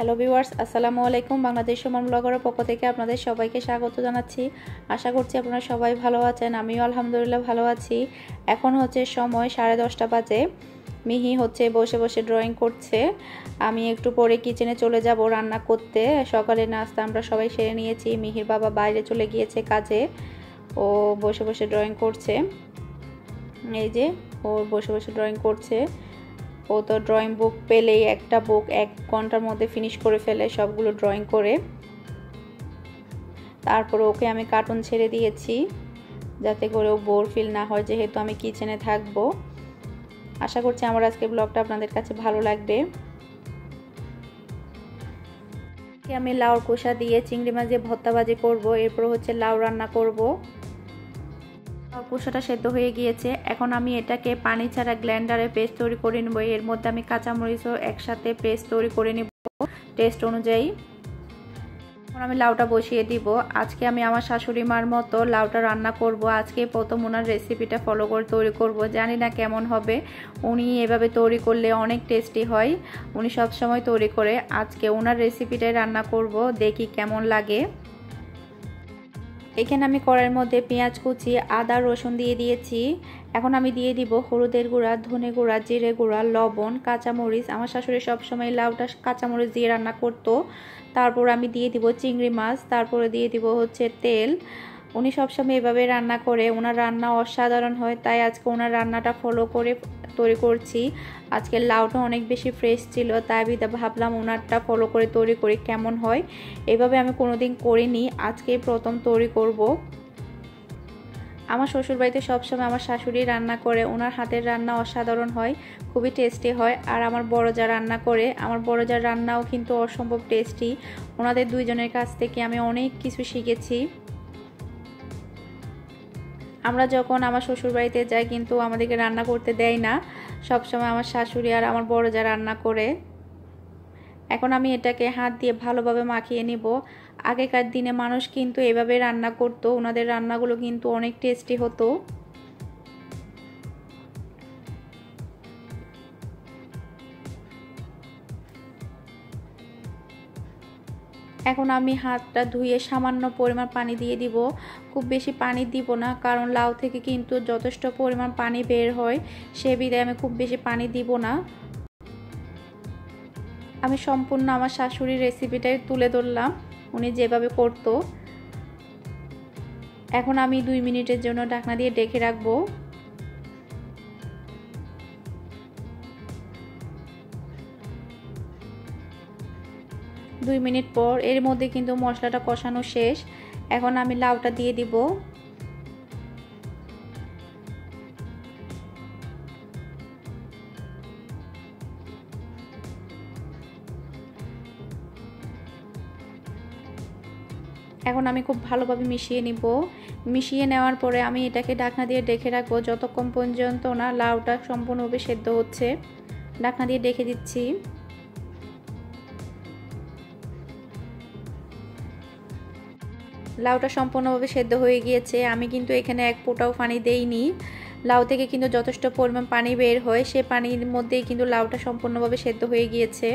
Hello viewers আসসালামু আলাইকুম। বাংলাদেশ সমান ব্লগারের পক্ষ থেকে আপনাদের সবাইকে স্বাগত জানাচ্ছি। আশা করছি আপনারা সবাই ভালো আছেন, আমিও আলহামদুলিল্লাহ ভালো আছি। এখন হচ্ছে সময় সাড়ে দশটা বাজে। মিহি হচ্ছে বসে বসে ড্রয়িং করছে। আমি একটু পরে কিচেনে চলে যাব রান্না করতে। সকালে নাস্তা আমরা সবাই সেরে নিয়েছি। মিহির বাবা বাইরে চলে গিয়েছে কাজে। ও বসে বসে ড্রয়িং করছে। এই যে, ও বসে বসে ড্রয়িং করছে। ও তো ড্রয়িং বুক পেলেই একটা বুক এক ঘণ্টার মধ্যে ফিনিশ করে ফেলে সবগুলো ড্রয়িং করে। তারপর ওকে আমি কার্টুন ছেড়ে দিয়েছি, যাতে করে ও বোর ফিল না হয়, যেহেতু আমি কিচেনে থাকব। আশা করছি আমার আজকে ব্লগটা আপনাদের কাছে ভালো লাগবে। আমি লাউর কোষা দিয়ে চিংড়ি মাছ দিয়ে ভর্তা ভাজি করব, এরপর হচ্ছে লাউ রান্না করব। কুসাটা সেদ্ধ হয়ে গিয়েছে। এখন আমি এটাকে পানি ছাড়া গ্ল্যান্ডারে পেস্ট তৈরি করে নেব। এর মধ্যে আমি কাঁচামরিচও একসাথে পেস্ট তৈরি করে নেব টেস্ট অনুযায়ী। এখন আমি লাউটা বসিয়ে দিব। আজকে আমি আমার শাশুড়ি মার মতো লাউটা রান্না করব। আজকে প্রথম ওনার রেসিপিটা ফলো করে তৈরি করব। জানি না কেমন হবে। উনি এভাবে তৈরি করলে অনেক টেস্টি হয়। উনি সব সময় তৈরি করে। আজকে ওনার রেসিপিটাই রান্না করব। দেখি কেমন লাগে। এখানে আমি কড়াইয়ের মধ্যে পেঁয়াজ কুচি, আদা, রসুন দিয়ে দিয়েছি। এখন আমি দিয়ে দিব হলুদের গুঁড়া, ধনে গুঁড়া, জিরে গুঁড়া, লবণ, কাঁচামরিচ। আমার শাশুড়ি সবসময় লাউটা, কাঁচামরিচ দিয়ে রান্না করতো। তারপর আমি দিয়ে দিব চিংড়ি মাছ, তারপরে দিয়ে দিব হচ্ছে তেল। উনি সবসময় এভাবে রান্না করে, ওনার রান্না অসাধারণ হয়, তাই আজকে ওনার রান্নাটা ফলো করে তৈরি করছি। আজকে লাউটা অনেক বেশি ফ্রেশ ছিল, তাই আমি ভাবলাম ওনারটা ফলো করে তৈরি করি, কেমন হয়? এভাবে আমি কোনোদিন করিনি আজকে প্রথম তৈরি করব। আমার শ্বশুরবাড়িতে সবসময় আমার শাশুড়ি রান্না করে, ওনার হাতের রান্না অসাধারণ হয়, খুবই টেস্টি হয়। আর আমার বড় যা রান্না করে, আমার বড় যার রান্নাও কিন্তু অসম্ভব টেস্টি ওনাদের দুইজনের কাছ থেকে আমি অনেক কিছু শিখেছি। আমরা যখন আমার শ্বশুর বাড়িতে যাই, কিন্তু আমাদেরকে রান্না করতে দেয় না। সবসময় আমার শাশুড়ি আর আমার বড় যা রান্না করে। এখন আমি এটাকে হাত দিয়ে ভালোভাবে মাখিয়ে নিব। আগেকার দিনে মানুষ কিন্তু এভাবে রান্না করতো, ওনাদের রান্নাগুলো কিন্তু অনেক টেস্টি হতো। এখন আমি হাতটা ধুয়ে সামান্য পরিমাণ পানি দিয়ে দিব। খুব বেশি পানি দিব না, কারণ লাউ থেকে কিন্তু যথেষ্ট পরিমাণ পানি বের হয়, সে বিদায় আমি খুব বেশি পানি দিব না। আমি সম্পূর্ণ আমার শাশুড়ির রেসিপিটাই তুলে ধরলাম, উনি যেভাবে করতো। এখন আমি দুই মিনিটের জন্য ঢাকনা দিয়ে ডেকে রাখব। দুই মিনিট পর এর মধ্যে কিন্তু মশলাটা কষানো শেষ। এখন আমি লাউটা দিয়ে দিব। এখন আমি খুব ভালোভাবে মিশিয়ে নিব। মিশিয়ে নেওয়ার পরে আমি এটাকে ঢাকনা দিয়ে ডেকে রাখব। যতক্ষণ পর্যন্ত না লাউটা সম্পূর্ণভাবে সেদ্ধ হচ্ছে ঢাকনা দিয়ে ডেকে দিচ্ছি। লাউটা সম্পূর্ণভাবে সেদ্ধ হয়ে গিয়েছে। আমি কিন্তু এখানে এক ফোঁটাও পানি দেইনি। লাউ থেকে কিন্তু যথেষ্ট পরিমাণ পানি বের হয়। সে পানির মধ্যেই কিন্তু লাউটা সম্পূর্ণভাবে সেদ্ধ হয়ে গিয়েছে।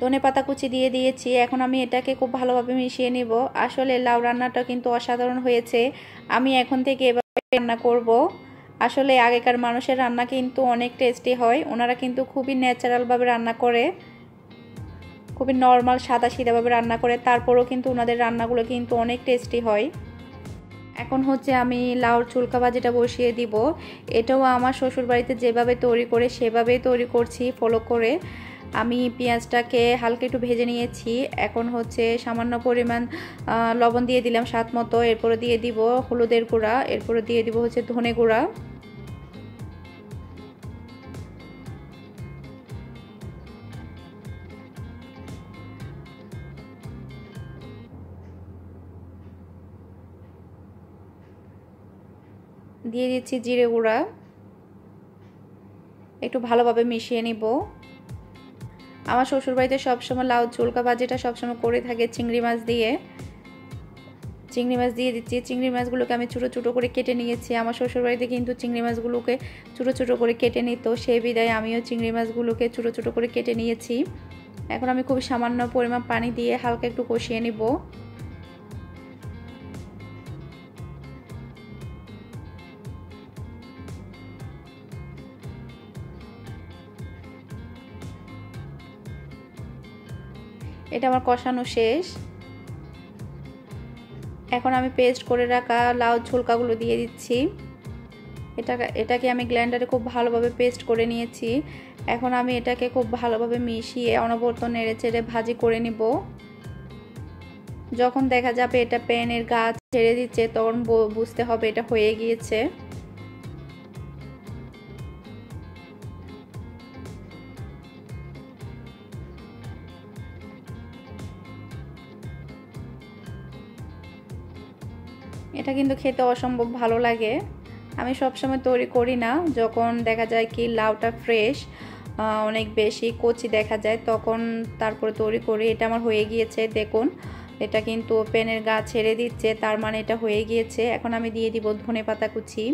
ধনে পাতা কুচি দিয়ে দিয়েছি। এখন আমি এটাকে খুব ভালোভাবে মিশিয়ে নিব। আসলে লাউ রান্নাটা কিন্তু অসাধারণ হয়েছে। আমি এখন থেকে এভাবে রান্না করব। আসলে আগেকার মানুষের রান্না কিন্তু অনেক টেস্টি হয়। ওনারা কিন্তু খুবই ন্যাচারালভাবে রান্না করে। খুবই নর্মাল সাদা সিধাভাবে রান্না করে, তারপরেও কিন্তু ওনাদের রান্নাগুলো কিন্তু অনেক টেস্টি হয়। এখন হচ্ছে আমি লাউর চুলকা ভাজিটা বসিয়ে দিব। এটাও আমার শ্বশুরবাড়িতে যেভাবে তৈরি করে, সেভাবেই তৈরি করছি ফলো করে। আমি পেঁয়াজটাকে হালকা একটু ভেজে নিয়েছি। এখন হচ্ছে সামান্য পরিমাণ লবণ দিয়ে দিলাম স্বাদ মতো। এরপরে দিয়ে দিব হলুদের গুঁড়া, এরপরে দিয়ে দিব হচ্ছে ধনে গুঁড়া। দিয়ে দিচ্ছি জিরে গুঁড়া। একটু ভালোভাবে মিশিয়ে নিব। আমার শ্বশুরবাড়িতে সবসময় লাউ চুলকা ভাজিটা সবসময় করে থাকে চিংড়ি মাছ দিয়ে। চিংড়ি মাছ দিয়ে দিচ্ছি। চিংড়ি মাছগুলোকে আমি ছোটো ছোটো করে কেটে নিয়েছি। আমার শ্বশুরবাড়িতে কিন্তু চিংড়ি মাছগুলোকে ছোটো ছোটো করে কেটে নিত। সেই বিদায় আমিও চিংড়ি মাছগুলোকে ছোটো ছোটো করে কেটে নিয়েছি। এখন আমি খুব সামান্য পরিমাণ পানি দিয়ে হালকা একটু কষিয়ে নিব। এটা আমার কষানো শেষ। এখন আমি পেস্ট করে রাখা লাউ ঝুলকাগুলো দিয়ে দিচ্ছি। এটা, এটাকে আমি গ্ল্যান্ডারে খুব ভালোভাবে পেস্ট করে নিয়েছি। এখন আমি এটাকে খুব ভালোভাবে মিশিয়ে অনবর্ত নেড়ে চেড়ে ভাজি করে নিব। যখন দেখা যাবে এটা প্যানের গাছ ছেড়ে দিচ্ছে, তখন বুঝতে হবে এটা হয়ে গিয়েছে। এটা কিন্তু খেতে অসম্ভব ভালো লাগে। আমি সবসময় তৈরি করি না। যখন দেখা যায় কি লাউটা ফ্রেশ অনেক বেশি কচি দেখা যায়, তখন তারপরে তৈরি করি। এটা আমার হয়ে গিয়েছে, দেখুন। এটা কিন্তু পেনের গা ছেড়ে দিচ্ছে, তার মানে এটা হয়ে গিয়েছে। এখন আমি দিয়ে দিব ধনে পাতা কুচি।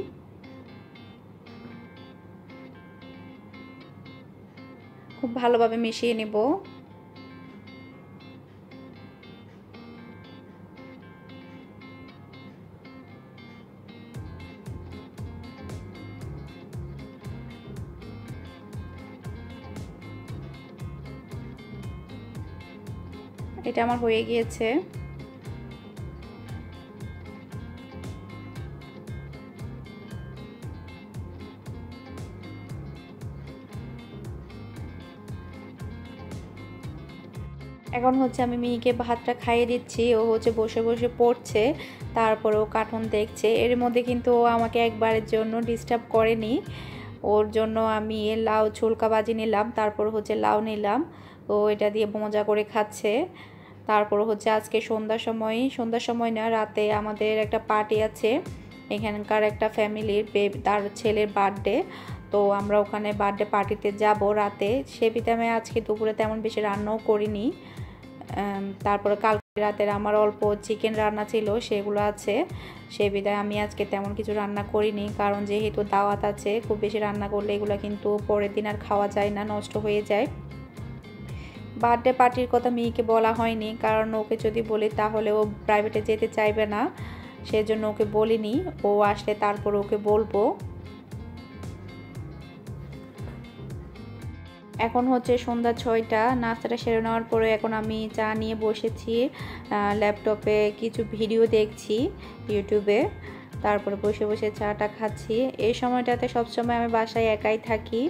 খুব ভালোভাবে মিশিয়ে নেব। এটা আমার হয়ে গিয়েছে। এখন হচ্ছে আমি মেয়েকে ভাতটা খাইয়ে দিচ্ছি, ও হচ্ছে বসে বসে পড়ছে, তারপরে ও কার্টুন দেখছে। এর মধ্যে কিন্তু ও আমাকে একবারের জন্য ডিস্টার্ব করেনি। ওর জন্য আমি লাউ ছুলকা বাজি নিলাম, তারপর হচ্ছে লাউ নিলাম। ও এটা দিয়ে মজা করে খাচ্ছে। তারপর হচ্ছে আজকে সন্ধ্যার সময় সন্ধ্যার সময় না, রাতে আমাদের একটা পার্টি আছে। এখানকার একটা ফ্যামিলির তার ছেলের বার্থডে তো আমরা ওখানে বার্থডে পার্টিতে যাব রাতে। সে বিধামে আজকে দুপুরে তেমন বেশি রান্নাও করিনি। তারপরে কালকে রাতের আমার অল্প চিকেন রান্না ছিল, সেগুলো আছে। সে বিধায় আমি আজকে তেমন কিছু রান্না করিনি, কারণ যেহেতু দাওয়াত আছে, খুব বেশি রান্না করলে এগুলো কিন্তু পরের দিন আর খাওয়া যায় না, নষ্ট হয়ে যায়। বার্থডে পার্টির কথা মেয়েকে বলা হয়নি, কারণ ওকে যদি বলি তাহলে ও প্রাইভেটে যেতে চাইবে না। সেজন্য ওকে বলিনি, ও আসলে তারপর ওকে বলব। এখন হচ্ছে সন্ধ্যা ছয়টা, নাস্তাটা সেরে নেওয়ার পরে এখন আমি চা নিয়ে বসেছি ল্যাপটপে কিছু ভিডিও দেখছি, ইউটিউবে। তারপরে বসে বসে চাটা খাচ্ছি। এই সময়টাতে সবসময় আমি বাসায় একাই থাকি,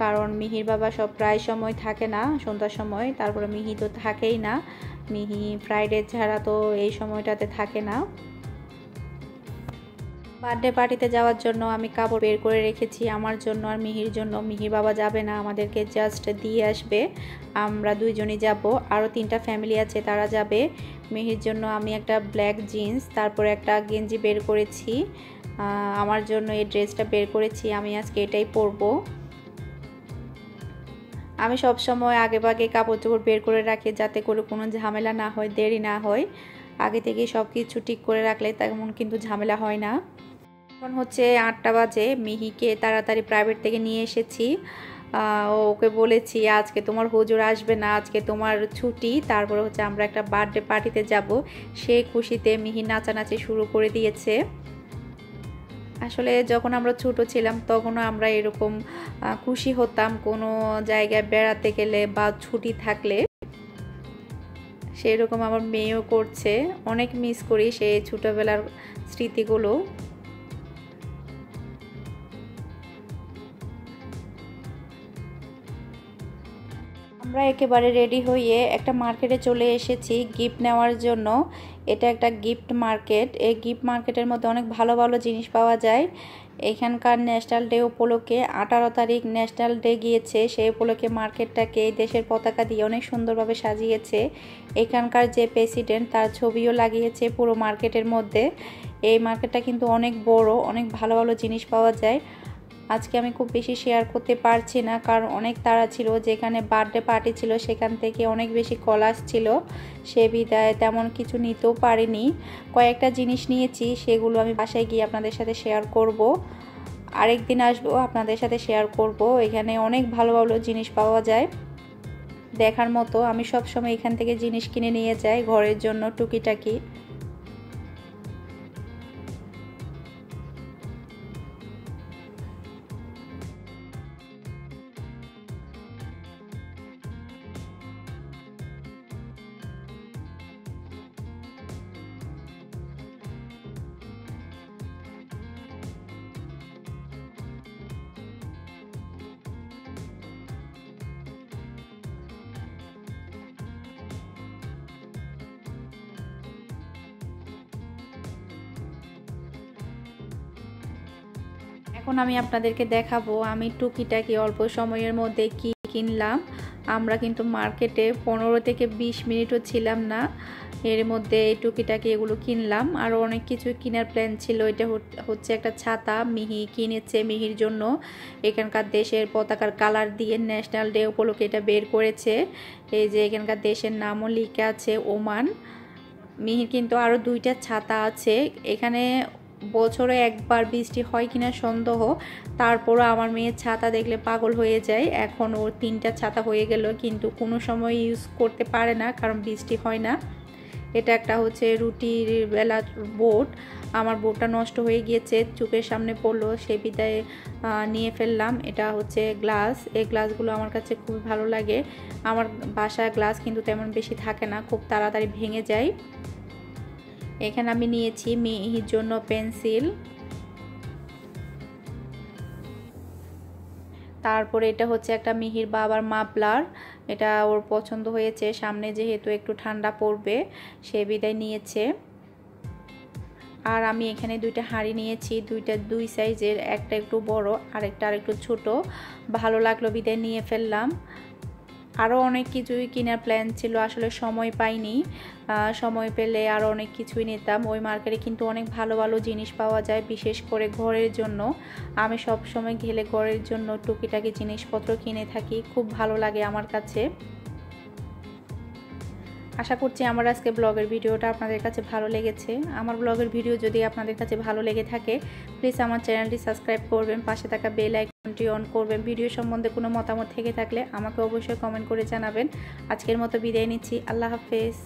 কারণ মিহির বাবা সব প্রায় সময় থাকে না সন্ধ্যার সময়, তারপরে মিহি তো থাকেই না। মিহি ফ্রাইডে ছাড়া তো এই সময়টাতে থাকে না। বার্থডে পার্টিতে যাওয়ার জন্য আমি কাপড় বের করে রেখেছি আমার জন্য আর মিহির জন্য। মিহির বাবা যাবে না, আমাদেরকে জাস্ট দিয়ে আসবে। আমরা দুইজনই যাব। আরও তিনটা ফ্যামিলি আছে, তারা যাবে। মিহির জন্য আমি একটা ব্ল্যাক জিন্স তারপরে একটা গেঞ্জি বের করেছি। আমার জন্য এই ড্রেসটা বের করেছি, আমি আজকে এটাই পরবো। আমি সব সময় আগে ভাগে কাপড় চোপড় বের করে রাখি যাতে করে কোনো ঝামেলা না হয়, দেরি না হয়। আগে থেকেই সব কিছু ঠিক করে রাখলে তেমন কিন্তু ঝামেলা হয় না। এখন হচ্ছে আটটা বাজে। মিহিকে তাড়াতাড়ি প্রাইভেট থেকে নিয়ে এসেছি। ওকে বলেছি, আজকে তোমার হুজুর আসবে না, আজকে তোমার ছুটি। তারপরে হচ্ছে আমরা একটা বার্থডে পার্টিতে যাব। সেই খুশিতে মিহি নাচানাচি শুরু করে দিয়েছে। আসলে যখন আমরা ছোট ছিলাম, তখনও আমরা এরকম খুশি হতাম কোনো জায়গায় বেড়াতে গেলে বা ছুটি থাকলে। সেই রকম আমার মেয়েও করছে। অনেক মিস করি সেই ছোটোবেলার স্মৃতিগুলো। আমরা একেবারে রেডি হয়ে একটা মার্কেটে চলে এসেছি গিফট নেওয়ার জন্য। এটা একটা গিফট মার্কেট এই গিফট মার্কেটের মধ্যে অনেক ভালো ভালো জিনিস পাওয়া যায়। এখানকার ন্যাশনাল ডে উপলক্ষে আঠারো তারিখ ন্যাশনাল ডে গিয়েছে। সেই উপলক্ষে মার্কেটটাকে দেশের পতাকা দিয়ে অনেক সুন্দরভাবে সাজিয়েছে। এখানকার যে প্রেসিডেন্ট তার ছবিও লাগিয়েছে পুরো মার্কেটের মধ্যে। এই মার্কেটটা কিন্তু অনেক বড়, অনেক ভালো ভালো জিনিস পাওয়া যায়। আজকে আমি খুব বেশি শেয়ার করতে পারছি না, কারণ অনেক তাড়া ছিল। যেখানে বার্থডে পার্টি ছিল, সেখান থেকে অনেক বেশি কল আসছিল সে বিদায় তেমন কিছু নিতেও পারিনি। কয়েকটা জিনিস নিয়েছি, সেগুলো আমি বাসায় গিয়ে আপনাদের সাথে শেয়ার করব। আরেকদিন আসব, আপনাদের সাথে শেয়ার করব। এখানে অনেক ভালো ভালো জিনিস পাওয়া যায়। দেখার মতো, আমি সব সময় এখান থেকে জিনিস কিনে নিয়ে যাই, ঘরের জন্য টুকিটাকি। এখন আমি আপনাদেরকে দেখাবো আমি টুকিটাকি অল্প সময়ের মধ্যে কি কিনলাম। আমরা কিন্তু মার্কেটে পনেরো থেকে বিশ মিনিটও ছিলাম না। এর মধ্যে এই টুকিটাকি এগুলো কিনলাম। আরও অনেক কিছু কেনার প্ল্যান ছিল। এটা হচ্ছে একটা ছাতা মিহি কিনেছে মিহির জন্য। এখানকার দেশের পতাকার কালার দিয়ে ন্যাশনাল ডে উপলক্ষে এটা বের করেছে। এই যে এখানকার দেশের নামও লিখে আছে, ওমান। মিহির কিন্তু আরও দুইটা ছাতা আছে। এখানে বছরে একবার বৃষ্টি হয় কিনা সন্দেহ, তারপরও আমার মেয়ের ছাতা দেখলে পাগল হয়ে যায়। এখন ওর তিনটা ছাতা হয়ে গেল, কিন্তু কোনো সময় ইউজ করতে পারে না, কারণ বৃষ্টি হয় না। এটা একটা হচ্ছে রুটির বেলা বোট। আমার বোটটা নষ্ট হয়ে গিয়েছে, চোখের সামনে পড়ল, সে বিদায় নিয়ে ফেললাম। এটা হচ্ছে গ্লাস। এই গ্লাসগুলো আমার কাছে খুব ভালো লাগে। আমার বাসায় গ্লাস কিন্তু তেমন বেশি থাকে না, খুব তাড়াতাড়ি ভেঙে যায়। এখানে আমি নিয়েছি মিহির জন্য পেন্সিল। তারপরে এটা হচ্ছে একটা মিহির বাবার মাপলার এটা ওর পছন্দ হয়েছে। সামনে যেহেতু একটু ঠান্ডা পড়বে, সে বিদায় নিয়েছে। আর আমি এখানে দুইটা হাঁড়ি নিয়েছি। দুইটা দুই সাইজের, একটা একটু বড়, আরেকটা আরেকটু ছোট। ভালো লাগল বিদায় নিয়ে ফেললাম। আরও অনেক কিছুই কেনার প্ল্যান ছিল, আসলে সময় পাইনি। সময় পেলে আরও অনেক কিছুই নিতাম। ওই মার্কেটে কিন্তু অনেক ভালো ভালো জিনিস পাওয়া যায়, বিশেষ করে ঘরের জন্য। আমি সব সময় ঘেলে ঘরের জন্য টুকিটাকি জিনিসপত্র কিনে থাকি, খুব ভালো লাগে আমার কাছে। আশা করছি আমার আজকে ব্লগের ভিডিওটা আপনাদের কাছে ভালো লেগেছে। আমার ব্লগের ভিডিও যদি আপনাদের কাছে ভালো লেগে থাকে প্লিজ আমার চ্যানেলটি সাবস্ক্রাইব করবেন, পাশে থাকা বেল আইকনটি অন করবেন। ভিডিও সম্বন্ধে কোনো মতামত থেকে থাকলে আমাকে অবশ্যই কমেন্ট করে জানাবেন। আজকের মতো বিদায় নিচ্ছি। আল্লাহ হাফেজ।